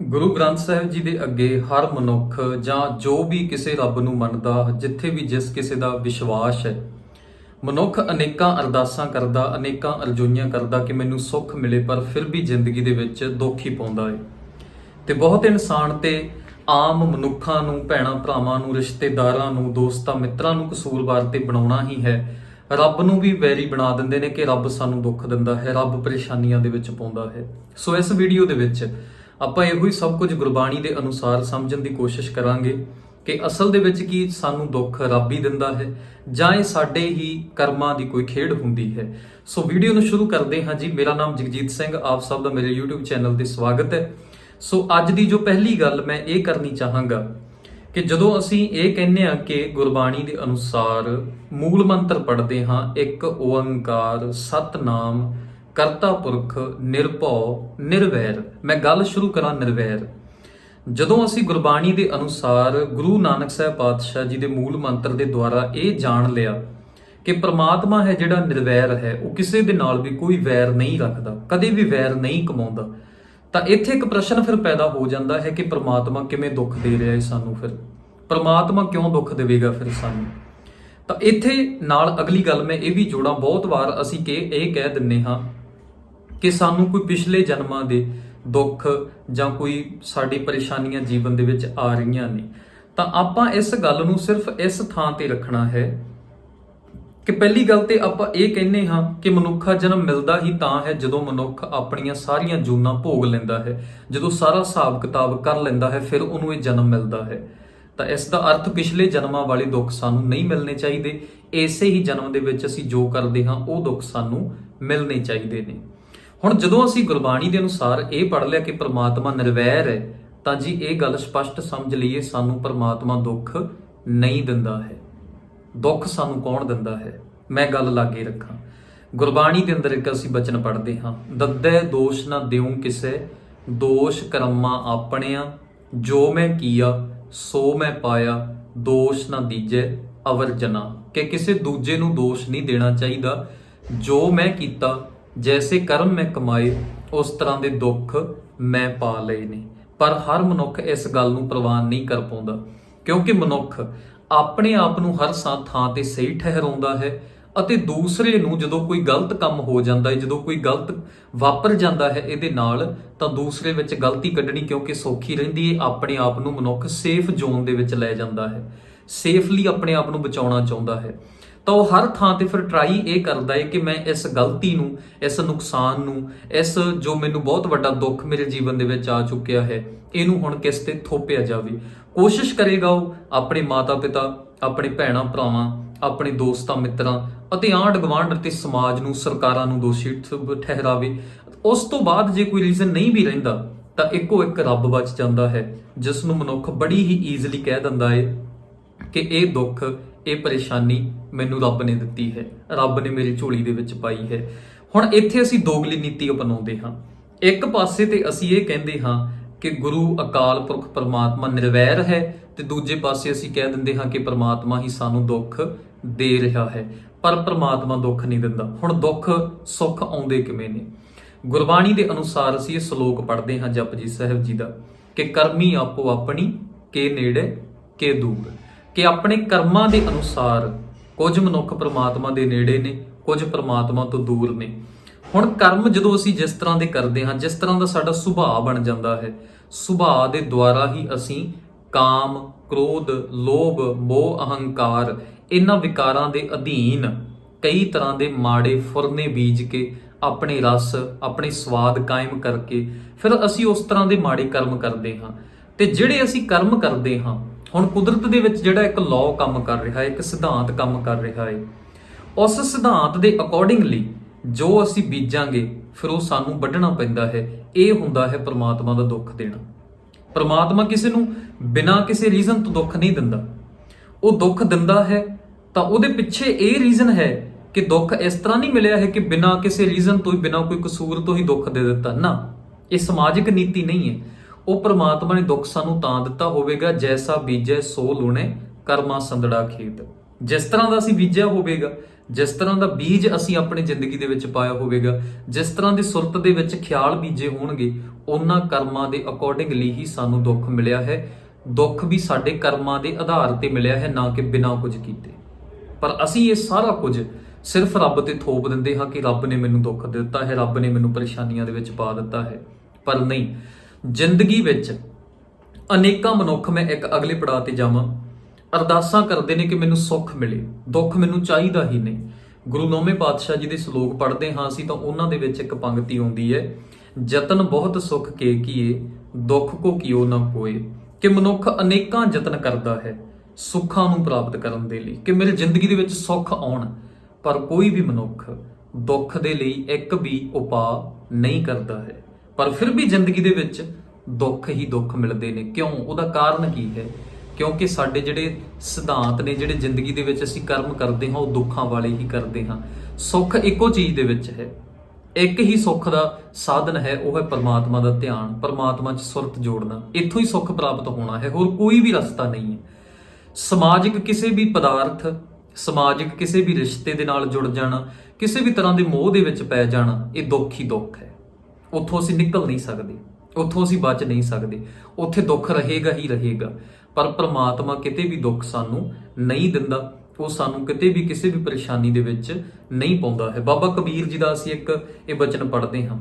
ਗੁਰੂ ਗ੍ਰੰਥ ਸਾਹਿਬ ਜੀ ਦੇ ਅੱਗੇ ਹਰ ਮਨੁੱਖ ਜਾਂ ਜੋ ਵੀ ਕਿਸੇ ਰੱਬ ਨੂੰ ਮੰਨਦਾ, ਜਿੱਥੇ ਵੀ ਜਿਸ ਕਿਸੇ ਦਾ ਵਿਸ਼ਵਾਸ ਹੈ, ਮਨੁੱਖ ਅਨੇਕਾਂ ਅਰਦਾਸਾਂ ਕਰਦਾ, ਅਨੇਕਾਂ ਅਰਜ਼ੋਈਆਂ ਕਰਦਾ ਕਿ ਮੈਨੂੰ ਸੁੱਖ ਮਿਲੇ, ਪਰ ਫਿਰ ਵੀ ਜ਼ਿੰਦਗੀ ਦੇ ਵਿੱਚ ਦੁੱਖ ਹੀ ਪਾਉਂਦਾ ਹੈ ਤੇ ਬਹੁਤ ਇਨਸਾਨ ਤੇ ਆਮ ਮਨੁੱਖਾਂ ਨੂੰ, ਭੈਣਾਂ ਭਰਾਵਾਂ ਨੂੰ, ਰਿਸ਼ਤੇਦਾਰਾਂ ਨੂੰ, ਦੋਸਤਾਂ ਮਿੱਤਰਾਂ ਨੂੰ ਕਸੂਰਵਾਰ ਤੇ ਬਣਾਉਣਾ ਹੀ ਹੈ। ਰੱਬ ਨੂੰ ਵੀ ਵੈਰੀ ਬਣਾ ਦਿੰਦੇ ਨੇ ਕਿ ਰੱਬ ਸਾਨੂੰ ਦੁੱਖ ਦਿੰਦਾ ਹੈ, ਰੱਬ ਪਰੇਸ਼ਾਨੀਆਂ ਦੇ ਵਿੱਚ ਪਾਉਂਦਾ ਹੈ। ਸੋ ਇਸ ਵੀਡੀਓ ਦੇ ਵਿੱਚ ਆਪਾਂ ਇਹੋ ਹੀ ਸਭ ਕੁਝ ਗੁਰਬਾਣੀ ਦੇ ਅਨੁਸਾਰ ਸਮਝਣ ਦੀ ਕੋਸ਼ਿਸ਼ ਕਰਾਂਗੇ ਕਿ ਅਸਲ ਦੇ ਵਿੱਚ ਕੀ ਸਾਨੂੰ ਦੁੱਖ ਰੱਬ ਹੀ ਦਿੰਦਾ ਹੈ ਜਾਂ ਇਹ ਸਾਡੇ ਹੀ ਕਰਮਾਂ ਦੀ ਕੋਈ ਖੇਡ ਹੁੰਦੀ ਹੈ। ਸੋ ਵੀਡੀਓ ਨੂੰ ਸ਼ੁਰੂ ਕਰਦੇ ਹਾਂ ਜੀ। ਮੇਰਾ ਨਾਮ ਜਗਜੀਤ ਸਿੰਘ, ਆਪ ਸਭ ਦਾ ਮੇਰੇ YouTube ਚੈਨਲ ਤੇ ਸਵਾਗਤ ਹੈ। ਸੋ ਅੱਜ ਦੀ ਜੋ ਪਹਿਲੀ ਗੱਲ ਮੈਂ ਇਹ ਕਰਨੀ ਚਾਹਾਂਗਾ ਕਿ ਜਦੋਂ ਅਸੀਂ ਇਹ ਕਹਿੰਦੇ ਹਾਂ ਕਿ ਗੁਰਬਾਣੀ ਦੇ ਅਨੁਸਾਰ ਮੂਲ ਮੰਤਰ ਪੜ੍ਹਦੇ ਹਾਂ, ਇੱਕ ਓੰਕਾਰ, ਸਤਨਾਮ ਕਰਤਾ ਪੁਰਖ, ਨਿਰਭਉ, ਨਿਰਵੈਰ। ਮੈਂ ਗੱਲ ਸ਼ੁਰੂ ਕਰਾਂ ਨਿਰਵੈਰ। ਜਦੋਂ ਅਸੀਂ ਗੁਰਬਾਣੀ ਦੇ ਅਨੁਸਾਰ ਗੁਰੂ ਨਾਨਕ ਸਾਹਿਬ ਪਾਤਸ਼ਾਹ ਜੀ ਦੇ ਮੂਲ ਮੰਤਰ ਦੇ ਦੁਆਰਾ ਇਹ ਜਾਣ ਲਿਆ ਕਿ ਪ੍ਰਮਾਤਮਾ ਹੈ ਜਿਹੜਾ ਨਿਰਵੈਰ ਹੈ, ਉਹ ਕਿਸੇ ਦੇ ਨਾਲ ਵੀ ਕੋਈ ਵੈਰ ਨਹੀਂ ਰੱਖਦਾ, ਕਦੇ ਵੀ ਵੈਰ ਨਹੀਂ ਕਮਾਉਂਦਾ। ਤਾਂ ਇੱਥੇ ਇੱਕ ਪ੍ਰਸ਼ਨ ਫਿਰ ਪੈਦਾ ਹੋ ਜਾਂਦਾ ਹੈ ਕਿ ਪ੍ਰਮਾਤਮਾ ਕਿਵੇਂ ਦੁੱਖ ਦੇ ਰਿਹਾ ਹੈ ਸਾਨੂੰ ਫਿਰ? ਪ੍ਰਮਾਤਮਾ ਕਿਉਂ ਦੁੱਖ ਦੇਵੇਗਾ ਫਿਰ ਸਾਨੂੰ? ਤਾਂ ਇੱਥੇ ਨਾਲ ਅਗਲੀ ਗੱਲ ਮੈਂ ਇਹ ਵੀ ਜੋੜਾਂ, ਬਹੁਤ ਵਾਰ ਅਸੀਂ ਕਿ ਇਹ ਕਹਿ ਦਿੰਨੇ ਹਾਂ ਕਿ ਸਾਨੂੰ ਕੋਈ ਪਿਛਲੇ ਜਨਮਾਂ ਦੇ ਦੁੱਖ ਜਾਂ ਕੋਈ ਸਾਡੀ ਪਰੇਸ਼ਾਨੀਆਂ ਜੀਵਨ ਦੇ ਵਿੱਚ ਆ ਰਹੀਆਂ ਨੇ। ਤਾਂ ਆਪਾਂ ਇਸ ਗੱਲ ਨੂੰ ਸਿਰਫ ਇਸ ਥਾਂ ਤੇ ਰੱਖਣਾ ਹੈ ਕਿ ਪਹਿਲੀ ਗੱਲ ਤੇ ਆਪਾਂ ਇਹ ਕਹਿੰਨੇ ਹਾਂ ਕਿ ਮਨੁੱਖਾ ਜਨਮ ਮਿਲਦਾ ਹੀ ਤਾਂ ਹੈ ਜਦੋਂ ਮਨੁੱਖ ਆਪਣੀਆਂ ਸਾਰੀਆਂ ਜੂਨਾਂ ਭੋਗ ਲੈਂਦਾ ਹੈ। ਜਦੋਂ ਸਾਰਾ ਹਿਸਾਬ ਕਿਤਾਬ ਕਰ ਲੈਂਦਾ ਹੈ, ਫਿਰ ਉਹਨੂੰ ਇਹ ਜਨਮ ਮਿਲਦਾ ਹੈ। ਤਾਂ ਇਸ ਦਾ ਅਰਥ ਪਿਛਲੇ ਜਨਮਾਂ ਵਾਲੇ ਦੁੱਖ ਸਾਨੂੰ ਨਹੀਂ ਮਿਲਣੇ ਚਾਹੀਦੇ। ਇਸੇ ਹੀ ਜਨਮ ਦੇ ਵਿੱਚ ਅਸੀਂ ਜੋ ਕਰਦੇ ਹਾਂ, ਉਹ ਦੁੱਖ ਸਾਨੂੰ ਮਿਲਣੇ ਚਾਹੀਦੇ ਨੇ। ਹੁਣ ਜਦੋਂ ਅਸੀਂ ਗੁਰਬਾਣੀ ਦੇ ਅਨੁਸਾਰ ਇਹ ਪੜ੍ਹ ਲਿਆ ਕਿ ਪ੍ਰਮਾਤਮਾ ਨਿਰਵੈਰ ਹੈ, ਤਾਂ ਜੀ ਇਹ ਗੱਲ ਸਪਸ਼ਟ ਸਮਝ ਲਈਏ, ਸਾਨੂੰ ਪ੍ਰਮਾਤਮਾ ਦੁੱਖ ਨਹੀਂ ਦਿੰਦਾ ਹੈ। ਦੁੱਖ ਸਾਨੂੰ ਕੌਣ ਦਿੰਦਾ ਹੈ? ਮੈਂ ਗੱਲ ਲਾਗੇ ਰੱਖਾਂ। ਗੁਰਬਾਣੀ ਦੇ ਅੰਦਰ ਇੱਕ ਅਸੀਂ ਬਚਨ ਪੜ੍ਹਦੇ ਹਾਂ, ਦੱਦੇ ਦੋਸ਼ ਨਾ ਦਿਉ ਕਿਸੇ, ਦੋਸ਼ ਕਰਮਾਂ ਆਪਣਿਆਂ, ਜੋ ਮੈਂ ਕੀਆ, ਸੋ ਮੈਂ ਪਾਇਆ, ਦੋਸ਼ ਨਾ ਦੀਜੈ ਅਵਰ ਜਨਾ ਕਿ ਕਿਸੇ ਦੂਜੇ ਨੂੰ ਦੋਸ਼ ਨਹੀਂ ਦੇਣਾ ਚਾਹੀਦਾ, ਜੋ ਮੈਂ ਕੀਤਾ ਜੈਸੇ ਕਰਮ ਮੈਂ ਕਮਾਏ, ਉਸ ਤਰ੍ਹਾਂ ਦੇ ਦੁੱਖ ਮੈਂ ਪਾ ਲਏ ਨੇ। ਪਰ ਹਰ ਮਨੁੱਖ ਇਸ ਗੱਲ ਨੂੰ ਪ੍ਰਵਾਨ ਨਹੀਂ ਕਰ ਪਾਉਂਦਾ, ਕਿਉਂਕਿ ਮਨੁੱਖ ਆਪਣੇ ਆਪ ਨੂੰ ਹਰ ਸਾਂ, ਥਾਂ ਤੇ ਸਹੀ ਠਹਿਰਾਉਂਦਾ ਹੈ ਅਤੇ ਦੂਸਰੇ ਨੂੰ ਜਦੋਂ ਕੋਈ ਗਲਤ ਕੰਮ ਹੋ ਜਾਂਦਾ ਹੈ, ਜਦੋਂ ਕੋਈ ਗਲਤ ਵਾਪਰ ਜਾਂਦਾ ਹੈ ਇਹਦੇ ਨਾਲ, ਤਾਂ ਦੂਸਰੇ ਵਿੱਚ ਗਲਤੀ ਕੱਢਣੀ ਕਿਉਂਕਿ ਸੌਖੀ ਰਹਿੰਦੀ ਹੈ, ਆਪਣੇ ਆਪ ਨੂੰ ਮਨੁੱਖ ਸੇਫ ਜ਼ੋਨ ਦੇ ਵਿੱਚ ਲੈ ਜਾਂਦਾ ਹੈ। ਸੇਫਲੀ ਆਪਣੇ ਆਪ ਨੂੰ ਬਚਾਉਣਾ ਚਾਹੁੰਦਾ ਹੈ। ਤਾਂ ਉਹ ਹਰ ਥਾਂ ਤੇ ਫਿਰ ਟਰਾਈ ਇਹ ਕਰਦਾ ਹੈ ਕਿ ਮੈਂ ਇਸ ਗਲਤੀ ਨੂੰ, ਇਸ ਨੁਕਸਾਨ ਨੂੰ, ਇਸ ਜੋ ਮੈਨੂੰ ਬਹੁਤ ਵੱਡਾ ਦੁੱਖ ਮੇਰੇ ਜੀਵਨ ਦੇ ਵਿੱਚ ਆ ਚੁੱਕਿਆ ਹੈ, ਇਹਨੂੰ ਹੁਣ ਕਿਸ ਤੇ ਥੋਪਿਆ ਜਾਵੇ। ਕੋਸ਼ਿਸ਼ ਕਰੇਗਾ ਉਹ ਆਪਣੇ ਮਾਤਾ-ਪਿਤਾ ਆਪਣੇ ਭੈਣਾਂ ਭਰਾਵਾਂ, ਆਪਣੇ ਦੋਸਤਾਂ, ਮਿੱਤਰਾਂ ਅਤੇ ਆਂਢ ਗੁਆਂਢ ਅਤੇ ਸਮਾਜ ਨੂੰ, ਸਰਕਾਰਾਂ ਨੂੰ ਦੋਸ਼ੀ ਠਹਿਰਾਵੇ। ਉਸ ਤੋਂ ਬਾਅਦ ਜੇ ਕੋਈ ਰੀਜ਼ਨ ਨਹੀਂ ਵੀ ਰਹਿੰਦਾ, ਤਾਂ ਇੱਕੋ ਇੱਕ ਰੱਬ ਬਚ ਜਾਂਦਾ ਹੈ ਜਿਸ ਨੂੰ ਮਨੁੱਖ ਬੜੀ ਹੀ ਈਜ਼ੀਲੀ ਕਹਿ ਦਿੰਦਾ ਏ ਕਿ ਇਹ ਦੁੱਖ ਇਹ ਪਰੇਸ਼ਾਨੀ ਮੈਨੂੰ ਰੱਬ ਨੇ ਦਿੱਤੀ ਹੈ। ਰੱਬ ਨੇ ਮੇਰੀ ਝੋਲੀ ਦੇ ਵਿੱਚ ਪਾਈ ਹੈ। ਹੁਣ ਇੱਥੇ ਅਸੀਂ ਦੋਗਲੀ ਨੀਤੀ ਅਪਣਾਉਂਦੇ ਹਾਂ। ਇੱਕ ਪਾਸੇ ਤੇ ਅਸੀਂ ਇਹ ਕਹਿੰਦੇ ਹਾਂ ਕਿ ਗੁਰੂ ਅਕਾਲ ਪੁਰਖ ਪਰਮਾਤਮਾ ਨਿਰਵੈਰ ਹੈ ਤੇ ਦੂਜੇ ਪਾਸੇ ਅਸੀਂ ਕਹਿ ਦਿੰਦੇ ਹਾਂ ਕਿ ਪਰਮਾਤਮਾ ਹੀ ਸਾਨੂੰ ਦੁੱਖ ਦੇ ਰਿਹਾ ਹੈ। ਪਰ ਪਰਮਾਤਮਾ ਦੁੱਖ ਨਹੀਂ ਦਿੰਦਾ। ਹੁਣ ਦੁੱਖ ਸੁੱਖ ਆਉਂਦੇ ਕਿਵੇਂ ਨੇ? ਗੁਰਬਾਣੀ ਦੇ ਅਨੁਸਾਰ ਅਸੀਂ ਇਹ ਸ਼ਲੋਕ ਪੜ੍ਹਦੇ ਹਾਂ ਜਪਜੀ ਸਾਹਿਬ ਜੀ ਦਾ ਕਿ ਕਰਮੀ ਆਪੋ ਆਪਣੀ, ਕੇ ਨੇੜੇ, ਕੇ ਦੂਰ। ਕਿ ਆਪਣੇ ਕਰਮਾਂ ਦੇ ਅਨੁਸਾਰ ਕੁਝ ਮਨੁੱਖ ਪ੍ਰਮਾਤਮਾ ਦੇ ਨੇੜੇ ਨੇ, ਕੁਝ ਪ੍ਰਮਾਤਮਾ ਤੋਂ ਦੂਰ ਨੇ। ਹੁਣ ਕਰਮ ਜਦੋਂ ਅਸੀਂ ਜਿਸ ਤਰ੍ਹਾਂ ਦੇ ਕਰਦੇ ਹਾਂ, ਜਿਸ ਤਰ੍ਹਾਂ ਦਾ ਸਾਡਾ ਸੁਭਾਅ ਬਣ ਜਾਂਦਾ ਹੈ, ਸੁਭਾਅ ਦੇ ਦੁਆਰਾ ਹੀ ਅਸੀਂ ਕਾਮ, ਕ੍ਰੋਧ, ਲੋਭ, ਮੋਹ, ਅਹੰਕਾਰ ਇਹਨਾਂ ਵਿਕਾਰਾਂ ਦੇ ਅਧੀਨ ਕਈ ਤਰ੍ਹਾਂ ਦੇ ਮਾੜੇ ਫੁਰਨੇ ਬੀਜ ਕੇ ਆਪਣੇ ਰਸ, ਆਪਣੇ ਸਵਾਦ ਕਾਇਮ ਕਰਕੇ ਫਿਰ ਅਸੀਂ ਉਸ ਤਰ੍ਹਾਂ ਦੇ ਮਾੜੇ ਕਰਮ ਕਰਦੇ ਹਾਂ। ਤੇ ਜਿਹੜੇ ਅਸੀਂ ਕਰਮ ਕਰਦੇ ਹਾਂ ਹੁਣ ਕੁਦਰਤ ਦੇ ਵਿੱਚ ਜਿਹੜਾ ਇੱਕ ਲਾਅ ਕੰਮ ਕਰ ਰਿਹਾ ਹੈ ਇੱਕ ਸਿਧਾਂਤ ਕੰਮ ਕਰ ਰਿਹਾ ਹੈ ਉਸ ਸਿਧਾਂਤ ਦੇ ਅਕੋਰਡਿੰਗਲੀ ਜੋ ਅਸੀਂ ਬੀਜਾਂਗੇ, ਫਿਰ ਉਹ ਸਾਨੂੰ ਵੱਢਣਾ ਪੈਂਦਾ ਹੈ। ਇਹ ਹੁੰਦਾ ਹੈ ਪ੍ਰਮਾਤਮਾ ਦਾ ਦੁੱਖ ਦੇਣਾ। ਪ੍ਰਮਾਤਮਾ ਕਿਸੇ ਨੂੰ ਬਿਨਾਂ ਕਿਸੇ ਰੀਜ਼ਨ ਤੋਂ ਦੁੱਖ ਨਹੀਂ ਦਿੰਦਾ। ਉਹ ਦੁੱਖ ਦਿੰਦਾ ਹੈ, ਤਾਂ ਉਹਦੇ ਪਿੱਛੇ ਇਹ ਰੀਜ਼ਨ ਹੈ ਕਿ ਦੁੱਖ ਇਸ ਤਰ੍ਹਾਂ ਨਹੀਂ ਮਿਲਿਆ ਹੈ ਕਿ ਬਿਨਾਂ ਕਿਸੇ ਰੀਜ਼ਨ ਤੋਂ ਹੀ, ਬਿਨਾਂ ਕੋਈ ਕਸੂਰ ਤੋਂ ਹੀ ਦੁੱਖ ਦੇ ਦਿੱਤਾ। ਨਾ, ਇਹ ਸਮਾਜਿਕ ਨੀਤੀ ਨਹੀਂ ਹੈ। ਉਹ ਪ੍ਰਮਾਤਮਾ ਨੇ ਦੁੱਖ ਸਾਨੂੰ ਤਾਂ ਦਿੱਤਾ ਹੋਵੇਗਾ, ਜੈਸਾ ਬੀਜੇ ਸੋ ਲੂਣੇ ਕਰਮਾ ਸੰਦੜਾ ਖੇਤ। ਜਿਸ ਤਰ੍ਹਾਂ ਦਾ ਅਸੀਂ ਬੀਜਿਆ ਹੋਵੇਗਾ, ਜਿਸ ਤਰ੍ਹਾਂ ਦਾ ਬੀਜ ਅਸੀਂ ਆਪਣੀ ਜ਼ਿੰਦਗੀ ਦੇ ਵਿੱਚ ਪਾਇਆ ਹੋਵੇਗਾ, ਜਿਸ ਤਰ੍ਹਾਂ ਦੀ ਸੁਰਤ ਦੇ ਵਿੱਚ ਖਿਆਲ ਬੀਜੇ ਹੋਣਗੇ, ਉਹਨਾਂ ਕਰਮਾਂ ਦੇ ਅਕੋਰਡਿੰਗਲੀ ਹੀ ਸਾਨੂੰ ਦੁੱਖ ਮਿਲਿਆ ਹੈ। ਦੁੱਖ ਵੀ ਸਾਡੇ ਕਰਮਾਂ ਦੇ ਆਧਾਰ ਤੇ ਮਿਲਿਆ ਹੈ, ਨਾ ਕਿ ਬਿਨਾਂ ਕੁਝ ਕੀਤੇ। ਪਰ ਅਸੀਂ ਇਹ ਸਾਰਾ ਕੁਝ ਸਿਰਫ ਰੱਬ ਤੇ ਥੋਪ ਦਿੰਦੇ ਹਾਂ ਕਿ ਰੱਬ ਨੇ ਮੈਨੂੰ ਦੁੱਖ ਦਿੱਤਾ ਹੈ, ਰੱਬ ਨੇ ਮੈਨੂੰ ਪਰੇਸ਼ਾਨੀਆਂ ਦੇ ਵਿੱਚ ਪਾ ਦਿੱਤਾ ਹੈ। ਪਰ ਨਹੀਂ ਜ਼ਿੰਦਗੀ ਵਿੱਚ ਅਨੇਕਾਂ ਮਨੁੱਖ ਮੈਂ ਇੱਕ ਅਗਲੇ ਪੜਾਅ ਤੇ ਜਾਵਾਂ। ਅਰਦਾਸਾਂ ਕਰਦੇ ਨੇ ਕਿ ਮੈਨੂੰ ਸੁੱਖ ਮਿਲੇ, ਦੁੱਖ ਮੈਨੂੰ ਚਾਹੀਦਾ ਹੀ ਨਹੀਂ। ਗੁਰੂ ਨੌਵੇਂ ਪਾਤਸ਼ਾਹ ਜੀ ਦੇ ਸ਼ਲੋਕ ਪੜ੍ਹਦੇ ਹਾਂ ਅਸੀਂ ਤਾਂ ਉਹਨਾਂ ਦੇ ਵਿੱਚ ਇੱਕ ਪੰਕਤੀ ਆਉਂਦੀ ਹੈ ਯਤਨ ਬਹੁਤ ਸੁਖ ਕੇ ਕੀਏ, ਦੁੱਖ ਕੋ ਕਿਉ ਨਾ ਕੋਏ ਕਿ ਮਨੁੱਖ ਅਨੇਕਾਂ ਯਤਨ ਕਰਦਾ ਹੈ ਸੁੱਖਾਂ ਨੂੰ ਪ੍ਰਾਪਤ ਕਰਨ ਦੇ ਲਈ, ਕਿ ਮੇਰੀ ਜ਼ਿੰਦਗੀ ਦੇ ਵਿੱਚ ਸੁੱਖ ਆਉਣ। ਪਰ ਕੋਈ ਵੀ ਮਨੁੱਖ ਦੁੱਖ ਦੇ ਲਈ ਇੱਕ ਵੀ ਉਪਾਅ ਨਹੀਂ ਕਰਦਾ ਹੈ। ਪਰ ਫਿਰ ਵੀ ਜ਼ਿੰਦਗੀ ਦੇ ਵਿੱਚ ਦੁੱਖ ਹੀ ਦੁੱਖ ਮਿਲਦੇ ਨੇ। ਕਿਉਂ? ਉਹਦਾ ਕਾਰਨ ਕੀ ਹੈ? ਕਿਉਂਕਿ ਸਾਡੇ ਜਿਹੜੇ ਸਿਧਾਂਤ ਨੇ, ਜਿਹੜੇ ਜ਼ਿੰਦਗੀ ਦੇ ਵਿੱਚ ਅਸੀਂ ਕਰਮ ਕਰਦੇ ਹਾਂ, ਉਹ ਦੁੱਖਾਂ ਵਾਲੇ ਹੀ ਕਰਦੇ ਹਾਂ। ਸੁੱਖ ਇੱਕੋ ਚੀਜ਼ ਦੇ ਵਿੱਚ ਹੈ। ਇੱਕ ਹੀ ਸੁੱਖ ਦਾ ਸਾਧਨ ਹੈ, ਉਹ ਹੈ ਪਰਮਾਤਮਾ ਦਾ ਧਿਆਨ। ਪਰਮਾਤਮਾ 'ਚ ਸੁਰਤ ਜੋੜਨਾ। ਇੱਥੋਂ ਹੀ ਸੁੱਖ ਪ੍ਰਾਪਤ ਹੋਣਾ ਹੈ। ਹੋਰ ਕੋਈ ਵੀ ਰਸਤਾ ਨਹੀਂ ਹੈ। ਸਮਾਜਿਕ ਕਿਸੇ ਵੀ ਪਦਾਰਥ, ਸਮਾਜਿਕ ਕਿਸੇ ਵੀ ਰਿਸ਼ਤੇ ਦੇ ਨਾਲ ਜੁੜ ਜਾਣਾ, ਕਿਸੇ ਵੀ ਤਰ੍ਹਾਂ ਦੇ ਮੋਹ ਦੇ ਵਿੱਚ ਪੈ ਜਾਣਾ, ਇਹ ਦੁੱਖ ਹੀ ਦੁੱਖ ਹੈ। ਉੱਥੋਂ ਅਸੀਂ ਨਿਕਲ ਨਹੀਂ ਸਕਦੇ, ਉੱਥੋਂ ਅਸੀਂ ਬਚ ਨਹੀਂ ਸਕਦੇ, ਉੱਥੇ ਦੁੱਖ ਰਹੇਗਾ ਹੀ ਰਹੇਗਾ, ਪਰ ਪ੍ਰਮਾਤਮਾ ਕਿਤੇ ਵੀ ਦੁੱਖ ਸਾਨੂੰ ਨਹੀਂ ਦਿੰਦਾ, ਉਹ ਸਾਨੂੰ ਕਿਤੇ ਵੀ ਕਿਸੇ ਵੀ ਪਰੇਸ਼ਾਨੀ ਦੇ ਵਿੱਚ ਨਹੀਂ ਪਾਉਂਦਾ ਹੈ। ਬਾਬਾ ਕਬੀਰ ਜੀ ਦਾ ਅਸੀਂ ਇੱਕ ਇਹ ਬਚਨ ਪੜ੍ਹਦੇ ਹਾਂ।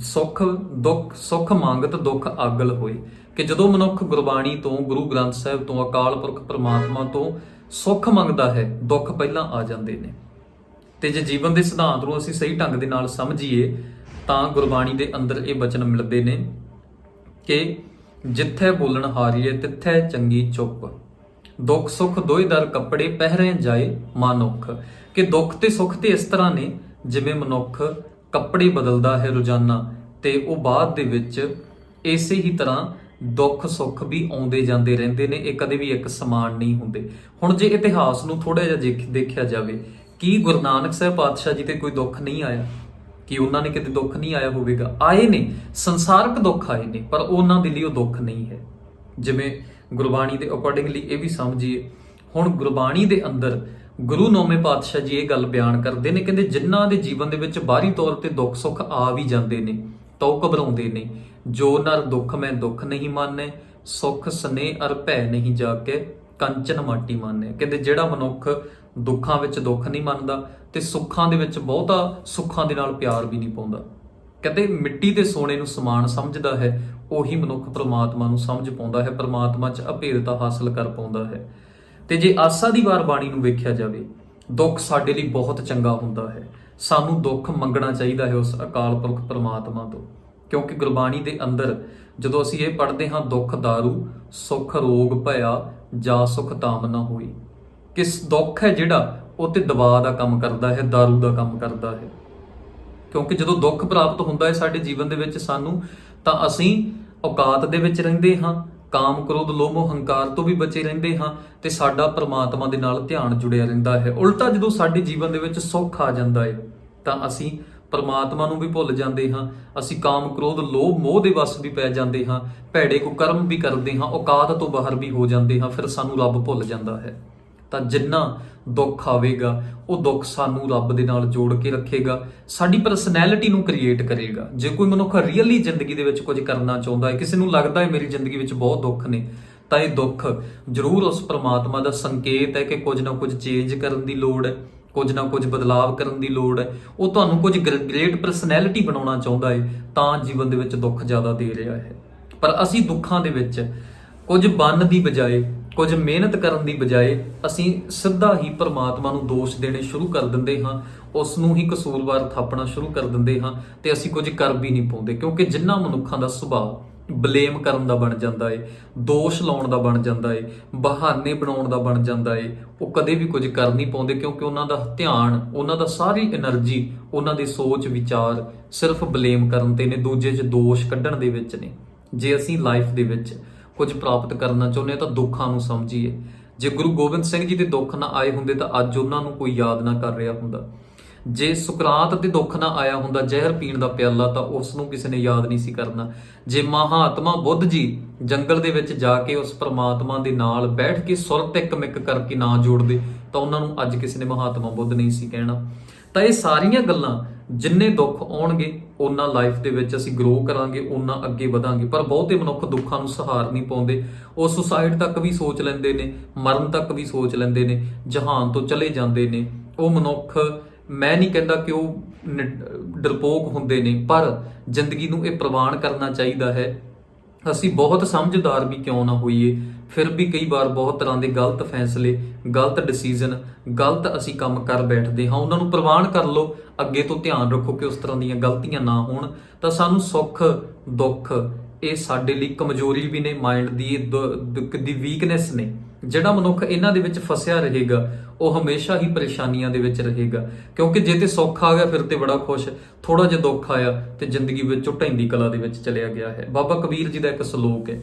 ਸੁੱਖ, ਦੁੱਖ, ਸੁੱਖ ਮੰਗਤ, ਦੁੱਖ ਅਗਲ ਹੋਏ, ਕਿ ਜਦੋਂ ਮਨੁੱਖ ਗੁਰਬਾਣੀ ਤੋਂ, ਗੁਰੂ ਗ੍ਰੰਥ ਸਾਹਿਬ ਤੋਂ, ਅਕਾਲ ਪੁਰਖ ਪ੍ਰਮਾਤਮਾ ਤੋਂ ਸੁੱਖ ਮੰਗਦਾ ਹੈ, ਦੁੱਖ ਪਹਿਲਾਂ ਆ ਜਾਂਦੇ ਨੇ। ਤੇ ਜੇ ਜੀਵਨ ਦੇ ਸਿਧਾਂਤ ਨੂੰ ਅਸੀਂ ਸਹੀ ਢੰਗ ਦੇ ਨਾਲ ਸਮਝੀਏ ਤਾਂ ਗੁਰਬਾਣੀ ਦੇ ਅੰਦਰ ਇਹ ਬਚਨ ਮਿਲਦੇ ਨੇ ਕਿ ਜਿੱਥੇ ਬੋਲਣ ਹਾਰੀਏ, ਤਿੱਥੇ ਚੰਗੀ ਚੁੱਪ। ਦੁੱਖ ਸੁੱਖ ਦੋਇ ਦਰ ਕੱਪੜੇ ਪਹਿਰੇ ਜਾਏ ਮਨੁੱਖ ਕਿ ਦੁੱਖ ਤੇ ਸੁੱਖ ਤੇ ਇਸ ਤਰ੍ਹਾਂ ਨੇ, ਜਿਵੇਂ ਮਨੁੱਖ ਕੱਪੜੇ ਬਦਲਦਾ ਹੈ ਰੋਜ਼ਾਨਾ, ਤੇ ਉਹ ਬਾਅਦ ਦੇ ਵਿੱਚ ਇਸੇ ਹੀ ਤਰ੍ਹਾਂ ਦੁੱਖ ਸੁੱਖ ਵੀ ਆਉਂਦੇ ਜਾਂਦੇ ਰਹਿੰਦੇ ਨੇ, ਇਹ ਕਦੇ ਵੀ ਇੱਕ ਸਮਾਨ ਨਹੀਂ ਹੁੰਦੇ। ਹੁਣ ਜੇ ਇਤਿਹਾਸ ਨੂੰ ਥੋੜਾ ਜਿਹਾ ਦੇਖ- ਦੇਖਿਆ ਜਾਵੇ, ਕੀ ਗੁਰੂ ਨਾਨਕ ਸਾਹਿਬ ਪਾਤਸ਼ਾਹ ਜੀ ਤੇ ਕੋਈ ਦੁੱਖ ਨਹੀਂ ਆਇਆ? ਕਿ ਉਹਨਾਂ ਨੇ ਕਿਤੇ ਦੁੱਖ ਨਹੀਂ ਆਇਆ ਹੋਵੇਗਾ। ਆਏ ਨੇ, ਸੰਸਾਰਕ ਦੁੱਖ ਆਏ ਨੇ, ਪਰ ਉਹਨਾਂ ਦੇ ਲਈ ਉਹ ਦੁੱਖ ਨਹੀਂ ਹੈ। ਜਿਵੇਂ ਗੁਰਬਾਣੀ ਦੇ ਅਕੋਰਡਿੰਗਲੀ ਇਹ ਵੀ ਸਮਝੀਏ, ਹੁਣ ਗੁਰਬਾਣੀ ਦੇ ਅੰਦਰ ਗੁਰੂ ਨੌਵੇਂ ਪਾਤਸ਼ਾਹ ਜੀ ਇਹ ਗੱਲ ਬਿਆਨ ਕਰਦੇ ਨੇ, ਕਹਿੰਦੇ ਜਿਨ੍ਹਾਂ ਦੇ ਜੀਵਨ ਦੇ ਵਿੱਚ ਬਾਹਰੀ ਤੌਰ ਤੇ ਦੁੱਖ ਸੁੱਖ ਆ ਵੀ ਜਾਂਦੇ ਨੇ, ਤਾਂ ਉਹ ਘਬਰਾਉਂਦੇ ਨੇ। ਜੋ ਨਰ ਦੁੱਖ ਮੈਂ ਦੁੱਖ ਨਹੀਂ ਮਾਨੈ, ਸੁੱਖ ਸਨੇ ਅਰ ਭੈ ਨਹੀਂ ਜਾ ਕੇ ਕੰਚਨ ਮਾਟੀ ਮਾਨੈ। ਕਹਿੰਦੇ ਜਿਹੜਾ ਮਨੁੱਖ ਦੁੱਖਾਂ ਵਿੱਚ ਦੁੱਖ ਨਹੀਂ ਮੰਨਦਾ ਤੇ ਸੁੱਖਾਂ ਦੇ ਵਿੱਚ ਬਹੁਤਾ ਸੁੱਖਾਂ ਦੇ ਨਾਲ ਪਿਆਰ ਵੀ ਨਹੀਂ ਪਾਉਂਦਾ। ਕਹਿੰਦੇ ਮਿੱਟੀ ਤੇ ਸੋਨੇ ਨੂੰ ਸਮਾਨ ਸਮਝਦਾ ਹੈ, ਉਹੀ ਮਨੁੱਖ ਪ੍ਰਮਾਤਮਾ ਨੂੰ ਸਮਝ ਪਾਉਂਦਾ ਹੈ, ਪ੍ਰਮਾਤਮਾ 'ਚ ਅਭੇਦਤਾ ਹਾਸਲ ਕਰ ਪਾਉਂਦਾ ਹੈ। ਤੇ ਜੇ ਆਸਾ ਦੀ ਵਾਰ ਬਾਣੀ ਨੂੰ ਵੇਖਿਆ ਜਾਵੇ, ਦੁੱਖ ਸਾਡੇ ਲਈ ਬਹੁਤ ਚੰਗਾ ਹੁੰਦਾ ਹੈ। ਸਾਨੂੰ ਦੁੱਖ ਮੰਗਣਾ ਚਾਹੀਦਾ ਹੈ ਉਸ ਅਕਾਲ ਪੁਰਖ ਪ੍ਰਮਾਤਮਾ ਤੋਂ, ਕਿਉਂਕਿ ਗੁਰਬਾਣੀ ਦੇ ਅੰਦਰ ਜਦੋਂ ਅਸੀਂ ਇਹ ਪੜ੍ਹਦੇ ਹਾਂ, ਦੁੱਖ ਦਾਰੂ, ਸੁਖ ਰੋਗ ਭਇਆ ਜਾ ਸੁਖ ਤਾਮ ਨਾ ਹੋਈ। ਕਿਸ ਦੁੱਖ ਹੈ ਜਿਹੜਾ ਉਹ ਤੇ ਦਬਾਅ ਦਾ ਕੰਮ ਕਰਦਾ ਹੈ, ਦਾਰੂ ਦਾ ਕੰਮ ਕਰਦਾ ਹੈ। ਕਿਉਂਕਿ ਜਦੋਂ ਦੁੱਖ ਪ੍ਰਾਪਤ ਹੁੰਦਾ ਹੈ ਸਾਡੇ ਜੀਵਨ ਦੇ ਵਿੱਚ ਸਾਨੂੰ, ਤਾਂ ਅਸੀਂ ਔਕਾਤ ਦੇ ਵਿੱਚ ਰਹਿੰਦੇ ਹਾਂ, ਕਾਮ ਕ੍ਰੋਧ, ਲੋਭ ਮੋਹ ਹੰਕਾਰ ਤੋਂ ਵੀ ਬਚੇ ਰਹਿੰਦੇ ਹਾਂ ਤੇ ਸਾਡਾ ਪ੍ਰਮਾਤਮਾ ਦੇ ਨਾਲ ਧਿਆਨ ਜੁੜਿਆ ਰਹਿੰਦਾ ਹੈ। ਉਲਟਾ ਜਦੋਂ ਸਾਡੇ ਜੀਵਨ ਦੇ ਵਿੱਚ ਸੁੱਖ ਆ ਜਾਂਦਾ ਹੈ, ਤਾਂ ਅਸੀਂ ਪਰਮਾਤਮਾ ਨੂੰ ਵੀ ਭੁੱਲ ਜਾਂਦੇ ਹਾਂ, ਅਸੀਂ ਕਾਮ ਕ੍ਰੋਧ, ਲੋਭ, ਮੋਹ ਦੇ ਵਸ ਵੀ ਪੈ ਜਾਂਦੇ ਹਾਂ, ਭੈੜੇ ਕੋ ਕਰਮ ਵੀ ਕਰਦੇ ਹਾਂ, ਔਕਾਤ ਤੋਂ ਬਾਹਰ ਵੀ ਹੋ ਜਾਂਦੇ ਹਾਂ, ਫਿਰ ਸਾਨੂੰ ਰੱਬ ਭੁੱਲ ਜਾਂਦਾ ਹੈ। ਤਾਂ ਜਿੰਨਾ ਦੁੱਖ ਆਵੇਗਾ, ਉਹ ਦੁੱਖ ਸਾਨੂੰ ਰੱਬ ਦੇ ਨਾਲ ਜੋੜ ਕੇ ਰੱਖੇਗਾ, ਸਾਡੀ ਪਰਸਨੈਲਿਟੀ ਨੂੰ ਕ੍ਰੀਏਟ ਕਰੇਗਾ। ਜੇ ਕੋਈ ਮਨੁੱਖ ਰੀਅਲੀ ਜ਼ਿੰਦਗੀ ਦੇ ਵਿੱਚ ਕੁਝ ਕਰਨਾ ਚਾਹੁੰਦਾ ਹੈ, ਕਿਸੇ ਨੂੰ ਲੱਗਦਾ ਹੈ ਮੇਰੀ ਜ਼ਿੰਦਗੀ ਵਿੱਚ ਬਹੁਤ ਦੁੱਖ ਨੇ, ਤਾਂ ਇਹ ਦੁੱਖ ਜ਼ਰੂਰ ਉਸ ਪ੍ਰਮਾਤਮਾ ਦਾ ਸੰਕੇਤ ਹੈ ਕਿ ਕੁਝ ਨਾ ਕੁਝ ਚੇਂਜ ਕਰਨ ਦੀ ਲੋੜ ਹੈ, ਕੁਝ ਨਾ ਕੁਝ ਬਦਲਾਵ ਕਰਨ ਦੀ ਲੋੜ ਹੈ। ਉਹ ਤੁਹਾਨੂੰ ਕੁਝ ਗ੍ਰੇਟ ਪਰਸਨੈਲਿਟੀ ਬਣਾਉਣਾ ਚਾਹੁੰਦਾ ਹੈ, ਤਾਂ ਜੀਵਨ ਦੇ ਵਿੱਚ ਦੁੱਖ ਜ਼ਿਆਦਾ ਦੇ ਰਿਹਾ ਹੈ। ਪਰ ਅਸੀਂ ਦੁੱਖਾਂ ਦੇ ਵਿੱਚ ਕੁਝ ਬੰਨ ਦੀ ਬਜਾਏ ਕੁਝ ਮਿਹਨਤ ਕਰਨ ਦੀ ਬਜਾਏ ਅਸੀਂ ਸਿੱਧਾ ਹੀ ਪਰਮਾਤਮਾ ਨੂੰ ਦੋਸ਼ ਦੇਣੇ ਸ਼ੁਰੂ ਕਰ ਦਿੰਦੇ ਹਾਂ, ਉਸ ਨੂੰ ਹੀ ਕਸੂਰਵਾਰ ਥਾਪਣਾ ਸ਼ੁਰੂ ਕਰ ਦਿੰਦੇ ਹਾਂ ਤੇ ਅਸੀਂ ਕੁਝ ਕਰ ਵੀ ਨਹੀਂ ਪਾਉਂਦੇ ਕਿਉਂਕਿ ਜਿੰਨਾ ਮਨੁੱਖਾਂ ਦਾ ਸੁਭਾਅ ਬਲੇਮ ਕਰਨ ਦਾ ਬਣ ਜਾਂਦਾ ਏ, ਦੋਸ਼ ਲਾਉਣ ਦਾ ਬਣ ਜਾਂਦਾ ਏ, ਬਹਾਨੇ ਬਣਾਉਣ ਦਾ ਬਣ ਜਾਂਦਾ ਏ, ਉਹ ਕਦੇ ਵੀ ਕੁਝ ਕਰ ਨਹੀਂ ਪਾਉਂਦੇ ਕਿਉਂਕਿ ਉਹਨਾਂ ਦਾ ਧਿਆਨ, ਉਹਨਾਂ ਦਾ ਸਾਰੀ એનર્ਜੀ ਉਹਨਾਂ ਦੇ ਸੋਚ ਵਿਚਾਰ ਸਿਰਫ ਬਲੇਮ ਕਰਨ ਤੇ ਨੇ, ਦੂਜੇ 'ਚ ਦੋਸ਼ ਕੱਢਣ ਦੇ ਵਿੱਚ ਨੇ। ਜੇ ਅਸੀਂ ਲਾਈਫ ਦੇ ਵਿੱਚ ਕੁਝ ਪ੍ਰਾਪਤ ਕਰਨਾ ਚਾਹੁੰਦੇ ਹਾਂ ਤਾਂ ਦੁੱਖਾਂ ਨੂੰ ਸਮਝੀਏ। ਜੇ ਗੁਰੂ ਗੋਬਿੰਦ ਸਿੰਘ ਜੀ ਦੇ ਦੁੱਖ ਨਾ ਆਏ ਹੁੰਦੇ ਤਾਂ ਅੱਜ ਉਹਨਾਂ ਨੂੰ ਕੋਈ ਯਾਦ ਨਾ ਕਰ ਰਿਹਾ ਹੁੰਦਾ। ਜੇ ਸੁਕਰਾਤ ਦੇ ਦੁੱਖ ਨਾ ਆਇਆ ਹੁੰਦਾ, ਜ਼ਹਿਰ ਪੀਣ ਦਾ ਪਿਆਲਾ, ਤਾਂ ਉਸ ਨੂੰ ਕਿਸੇ ਨੇ ਯਾਦ ਨਹੀਂ ਸੀ ਕਰਨਾ। ਜੇ ਮਹਾਤਮਾ ਬੁੱਧ ਜੀ ਜੰਗਲ ਦੇ ਵਿੱਚ ਜਾ ਕੇ ਉਸ ਪ੍ਰਮਾਤਮਾ ਦੇ ਨਾਲ ਬੈਠ ਕੇ ਸੁਰਤ ਇੱਕ ਮਿਕ ਕਰਕੇ ਨਾ ਜੋੜਦੇ, ਤਾਂ ਉਹਨਾਂ ਨੂੰ ਅੱਜ ਕਿਸੇ ਨੇ ਮਹਾਤਮਾ ਬੁੱਧ ਨਹੀਂ ਸੀ ਕਹਿਣਾ। ਤਾਂ ਇਹ ਸਾਰੀਆਂ ਗੱਲਾਂ ਜਿੰਨੇ ਦੁੱਖ ਆਉਣਗੇ ਉਹਨਾਂ ਲਾਈਫ ਦੇ ਵਿੱਚ ਅਸੀਂ ਗਰੋ ਕਰਾਂਗੇ, ਉਹਨਾਂ ਅੱਗੇ ਵਧਾਂਗੇ। ਪਰ ਬਹੁਤੇ ਮਨੁੱਖ ਦੁੱਖਾਂ ਨੂੰ ਸਹਾਰ ਨਹੀਂ ਪਾਉਂਦੇ। ਉਹ ਸੁਸਾਈਡ ਤੱਕ ਵੀ ਸੋਚ ਲੈਂਦੇ ਨੇ, ਮਰਨ ਤੱਕ ਵੀ ਸੋਚ ਲੈਂਦੇ ਨੇ, ਜਹਾਨ ਤੋਂ ਚਲੇ ਜਾਂਦੇ ਨੇ। ਉਹ ਮਨੁੱਖ, ਮੈਂ ਨਹੀਂ ਕਹਿੰਦਾ ਕਿ ਉਹ ਨਿ- ਡਰਪੋਕ ਹੁੰਦੇ ਨੇ, ਪਰ ਜ਼ਿੰਦਗੀ ਨੂੰ ਇਹ ਪ੍ਰਵਾਨ ਕਰਨਾ ਚਾਹੀਦਾ ਹੈ। ਅਸੀਂ ਬਹੁਤ ਸਮਝਦਾਰ ਵੀ ਕਿਉਂ ਨਾ ਹੋਈਏ? ਫਿਰ ਵੀ ਕਈ ਵਾਰ ਬਹੁਤ ਤਰ੍ਹਾਂ ਦੇ ਗਲਤ ਫੈਸਲੇ, ਗਲਤ ਡਿਸੀਜਨ ਗਲਤ ਅਸੀਂ ਕੰਮ ਕਰ ਬੈਠਦੇ ਹਾਂ। ਉਹਨਾਂ ਨੂੰ ਪ੍ਰਵਾਨ ਕਰ ਲਓ। ਅੱਗੇ ਤੋਂ ਧਿਆਨ ਰੱਖੋ ਕਿ ਉਸ ਤਰ੍ਹਾਂ ਦੀਆਂ ਗਲਤੀਆਂ ਨਾ ਹੋਣ। ਤਾਂ ਸਾਨੂੰ ਸੁੱਖ, ਦੁੱਖ, ਇਹ ਸਾਡੇ ਲਈ ਕਮਜ਼ੋਰੀ ਵੀ ਨੇ ਮਾਈਂਡ ਦੀ ਇਹ ਦੁੱਖ ਦੀ ਵੀਕਨੈਸ ਨੇ। ਜਿਹੜਾ ਮਨੁੱਖ ਇਹਨਾਂ ਦੇ ਵਿੱਚ ਫਸਿਆ ਰਹੇਗਾ, ਉਹ ਹਮੇਸ਼ਾ ਹੀ ਪਰੇਸ਼ਾਨੀਆਂ ਦੇ ਵਿੱਚ ਰਹੇਗਾ। ਕਿਉਂਕਿ ਜੇ ਤੇ ਸੌਖਾ ਆ ਗਿਆ, ਫਿਰ ਤੇ ਬੜਾ ਖੁਸ਼। ਥੋੜਾ ਜਿਹਾ ਦੁੱਖ ਆਇਆ ਤੇ ਜ਼ਿੰਦਗੀ ਵਿੱਚੋਂ ਢੈਂਦੀ ਕਲਾ ਦੇ ਵਿੱਚ ਚਲਿਆ ਗਿਆ ਹੈ। ਬਾਬਾ ਕਬੀਰ ਜੀ ਦਾ ਇੱਕ ਸ਼ਲੋਕ ਹੈ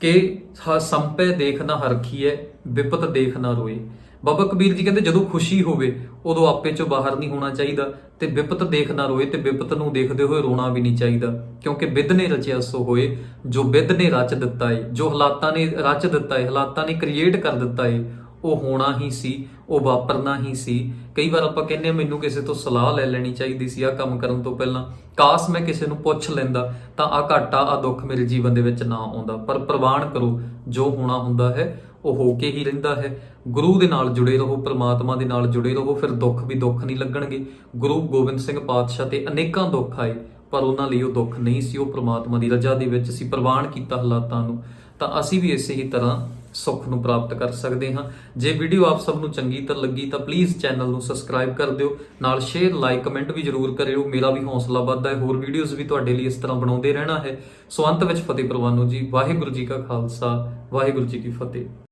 ਕਿ ਹ- ਸੰਪੈ ਦੇਖ ਨਾ ਹਰਖੀਐ, ਵਿਪਤ ਦੇਖ ਨਾ ਰੋਏ। ਬਾਬਾ ਕਬੀਰ ਜੀ ਕਹਿੰਦੇ ਜਦੋਂ ਖੁਸ਼ੀ ਹੋਵੇ, ਉਦੋਂ ਆਪੇ ਚੋਂ ਬਾਹਰ ਨਹੀਂ ਹੋਣਾ ਚਾਹੀਦਾ ਤੇ ਵਿਪਤ ਦੇਖ ਨਾ ਰੋਏ ਤੇ ਵਿਪਤ ਨੂੰ ਦੇਖਦੇ ਹੋਏ ਰੋਣਾ ਵੀ ਨਹੀਂ ਚਾਹੀਦਾ। ਕਿਉਂਕਿ ਬਿੱਧ ਨੇ ਰਚਿਆ ਸੋ ਹੋਏ, ਜੋ ਬਿੱਧ ਨੇ ਰਚ ਦਿੱਤਾ ਏ, ਜੋ ਹਾਲਾਤਾਂ ਨੇ ਰਚ ਦਿੱਤਾ ਏ, ਹਾਲਾਤਾਂ ਨੇ ਕ੍ਰੀਏਟ ਕਰ ਦਿੱਤਾ ਏ, ਉਹ ਹੋਣਾ ਹੀ ਸੀ, ਉਹ ਵਾਪਰਨਾ ਹੀ ਸੀ। ਕਈ ਵਾਰ ਆਪਾਂ ਕਹਿੰਦੇ ਮੈਨੂੰ ਕਿਸੇ ਤੋਂ ਸਲਾਹ ਲੈ ਲੈਣੀ ਚਾਹੀਦੀ ਸੀ ਆ ਕੰਮ ਕਰਨ ਤੋਂ ਪਹਿਲਾਂ, ਕਾਸ਼ ਮੈਂ ਕਿਸੇ ਨੂੰ ਪੁੱਛ ਲੈਂਦਾ, ਤਾਂ ਆ ਘਾਟਾ ਆ ਦੁੱਖ ਮੇਰੇ ਜੀਵਨ ਦੇ ਵਿੱਚ ਨਾ ਆਉਂਦਾ। ਪਰ ਪ੍ਰਵਾਨ ਕਰੋ, ਜੋ ਹੋਣਾ ਹੁੰਦਾ ਹੈ ਉਹ ਹੋ ਕੇ ਹੀ ਰਹਿੰਦਾ ਹੈ। ਗੁਰੂ ਦੇ ਨਾਲ ਜੁੜੇ ਰਹੋ, ਪ੍ਰਮਾਤਮਾ ਦੇ ਨਾਲ ਜੁੜੇ ਰਹੋ, ਫਿਰ ਦੁੱਖ ਵੀ ਦੁੱਖ ਨਹੀਂ ਲੱਗਣਗੇ। ਗੁਰੂ ਗੋਬਿੰਦ ਸਿੰਘ ਪਾਤਸ਼ਾਹ ਤੇ ਅਨੇਕਾਂ ਦੁੱਖ ਆਏ, ਪਰ ਉਹਨਾਂ ਲਈ ਉਹ ਦੁੱਖ ਨਹੀਂ ਸੀ, ਉਹ ਪ੍ਰਮਾਤਮਾ ਦੀ ਰਜ਼ਾ ਦੇ ਵਿੱਚ ਸੀ, ਪ੍ਰਵਾਨ ਕੀਤਾ ਹਾਲਾਤਾਂ ਨੂੰ। ਤਾਂ ਅਸੀਂ ਵੀ ਇਸੇ ਹੀ ਤਰ੍ਹਾਂ ਸੁੱਖ ਨੂੰ ਪ੍ਰਾਪਤ ਕਰ ਸਕਦੇ ਹਾਂ। ਜੇ ਵੀਡੀਓ ਆਪ ਸਭ ਨੂੰ ਚੰਗੀ ਤਰ੍ਹਾਂ ਲੱਗੀ, ਤਾਂ ਪਲੀਜ਼ ਚੈਨਲ ਨੂੰ ਸਬਸਕ੍ਰਾਈਬ ਕਰ ਦਿਓ। ਨਾਲ ਸ਼ੇਅਰ ਲਾਈਕ ਕਮੈਂਟ ਵੀ ਜਰੂਰ ਕਰਿਓ। ਮੇਰਾ ਵੀ ਹੌਸਲਾ ਵੱਧਦਾ ਹੈ। ਹੋਰ ਵੀਡੀਓਜ਼ ਵੀ ਤੁਹਾਡੇ ਲਈ ਇਸ ਤਰ੍ਹਾਂ ਬਣਾਉਂਦੇ ਰਹਿਣਾ ਹੈ। ਸੋ ਅੰਤ ਵਿੱਚ ਫਤਿਹ ਪ੍ਰਵਾਨੋ ਜੀ, ਵਾਹਿਗੁਰੂ ਜੀ ਕਾ ਖਾਲਸਾ, ਵਾਹਿਗੁਰੂ ਜੀ ਕੀ ਫਤਿਹ।